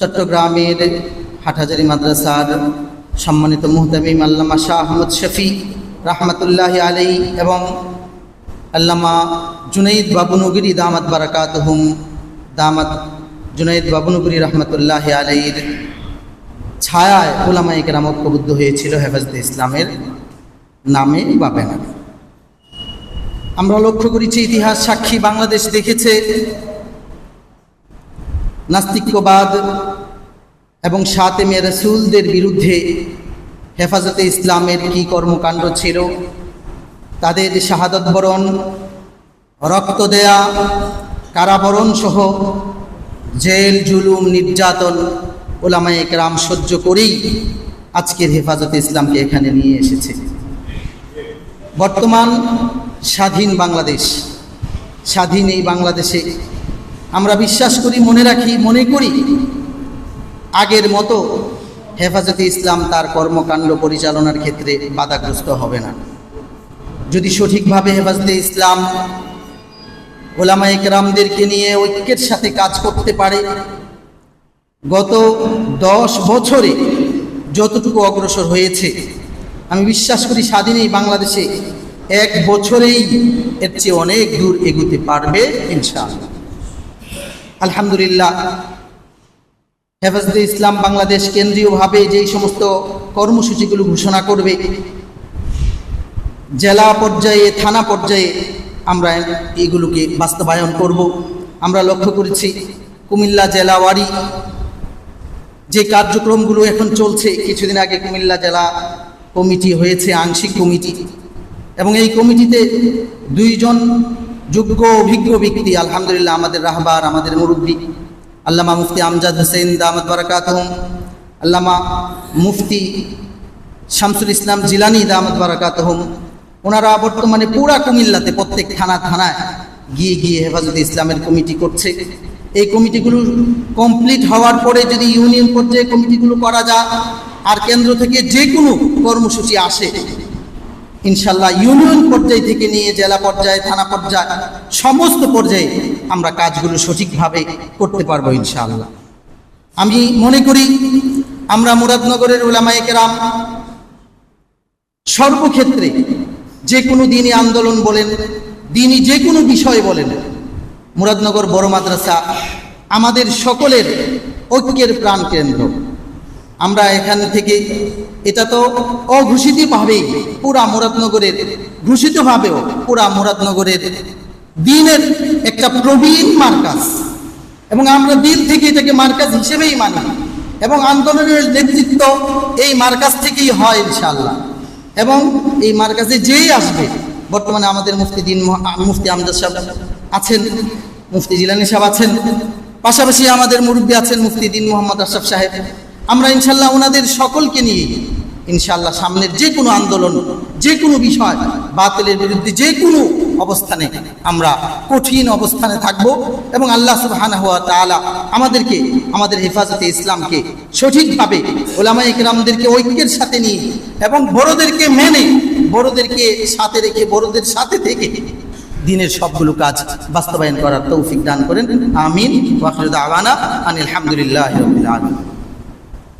চট্টগ্রামের হাটহাজারি মাদ্রাসার সম্মানিত মুহতামিম আল্লামা শাহ আহমদ শফি রহমতুল্লাহ আলাই এবং আল্লামা জুনাইদ বাবুনগিরি দামাত বারাকাত হুম দামাত জুনাইদ বাবুনগিরি রহমতুল্লাহ আলাইর ছায়ায় ওলামা একরাম ঐক্যবদ্ধ হয়েছিল হেফাজতে ইসলামের নামে বা ব্যানারে। আমরা লক্ষ্য করেছি ইতিহাস সাক্ষী বাংলাদেশ দেখেছে নাস্তিক্যবাদ এবং সাতে মে রসুলদের বিরুদ্ধে হেফাজতে ইসলামের কি কর্মকাণ্ড ছিল, তাদের শাহাদত বরণ, রক্ত দেয়া, কারাবরণ সহ জেল, জুলুম, নির্যাতন ওলামায় একরাম সহ্য করেই আজকের হেফাজতে ইসলামকে এখানে নিয়ে এসেছে। বর্তমান স্বাধীন বাংলাদেশ, স্বাধীন এই বাংলাদেশে আমরা বিশ্বাস করি, মনে রাখি, মনে করি, আগের মতো হেফাজতে ইসলাম তার কর্মকাণ্ড পরিচালনার ক্ষেত্রে বাধাগ্রস্ত হবে না। যদি সঠিকভাবে হেফাজতে ইসলাম ওলামা একরামদেরকে নিয়ে ঐক্যের সাথে কাজ করতে পারে, গত দশ বছরে যতটুকু অগ্রসর হয়েছে, আমি বিশ্বাস করি স্বাধীন এই বাংলাদেশে এক বছরেই এর চেয়ে অনেক দূর এগুতে পারবে, ইনশাআল্লাহ। আলহামদুলিল্লাহ। হেফাজতে ইসলাম বাংলাদেশ কেন্দ্রীয়ভাবে যেই সমস্ত কর্মসূচিগুলো ঘোষণা করবে, জেলা পর্যায়ে, থানা পর্যায়ে আমরা এগুলোকে বাস্তবায়ন করব। আমরা লক্ষ্য করেছি, কুমিল্লা জেলাওয়ারি যে কার্যক্রমগুলো এখন চলছে, কিছুদিন আগে কুমিল্লা জেলা কমিটি হয়েছে, আংশিক কমিটি। এবং এই কমিটিতে দুইজন যোগ্য, অভিজ্ঞ ব্যক্তি, আলহামদুলিল্লাহ আমাদের রাহবার, আমাদের মুরব্বী, আল্লামা মুফতি আমজাদ হোসেন দামদ বারাকাত আল্লামা মুফতি শামসুল ইসলাম জিলানি দামদ বারাকাত ওনারা বর্তমানে পুরা কুমিল্লাতে প্রত্যেক থানা থানায় গিয়ে গিয়ে হেফাজতে ইসলামের কমিটি করছে। এই কমিটিগুলো কমপ্লিট হওয়ার পরে যদি ইউনিয়ন পর্যায়ে কমিটিগুলো করা যায়, আর কেন্দ্র থেকে যে কোনো কর্মসূচি আসে ইনশাল্লাহ ইউনিয়ন পর্যায় থেকে নিয়ে জেলা পর্যায়ে, থানা পর্যায়ে, সমস্ত পর্যায়ে আমরা কাজগুলো সঠিকভাবে করতে পারব ইনশাল্লাহ। আমি মনে করি আমরা মুরাদনগরের ওলামায়ে কেরাম সর্বক্ষেত্রে যে কোনো দিনই আন্দোলন বলেন, দিনই যে কোনো বিষয় বলেন, মুরাদনগর বড় মাদ্রাসা আমাদের সকলের ঐক্যের প্রাণ কেন্দ্র আমরা এখান থেকে এটা তো অঘোষিতভাবেই পুরা মুরাদনগরের ঘোষিতভাবেও পুরা মুরাদনগরের দিনের একটা প্রবীণ মার্কাজ। এবং আমরা দিন থেকে এটাকে মার্কাজ হিসেবেই মানি। এবং আন্দোলনের নেতৃত্ব এই মার্কাজ থেকেই হয় ইনশাল্লাহ এবং এই মার্কাজে যেই আসবে, বর্তমানে আমাদের মুফতি দিন মুফতি আমজাদ সাহেব আছেন, মুফতি জিলানি সাহেব আছেন, পাশাপাশি আমাদের মুরব্বী আছেন মুফতি দিন মোহাম্মদ আশরাফ সাহেব। আমরা ইনশাল্লাহ ওনাদের সকলকে নিয়ে ইনশাল্লাহ সামনের যে কোনো আন্দোলন, যে কোনো বিষয়, বাতিলের বিরুদ্ধে যে কোনো অবস্থানে আমরা কঠিন অবস্থানে থাকব এবং আল্লাহ সুবহানাহু হওয়া তাআলা আমাদেরকে, আমাদের হেফাজতে ইসলামকে সঠিকভাবে ওলামা ইকরামদেরকে ঐক্যের সাথে নিয়ে এবং বড়দেরকে মেনে, বড়দেরকে সাথে রেখে, বড়দের সাথে থেকে দিনের সবগুলো কাজ বাস্তবায়ন করার তৌফিক দান করেন। আমিন। ওয়াখির দাওয়ানা আনিল হামদুলিল্লাহি রাব্বিল আলামিন।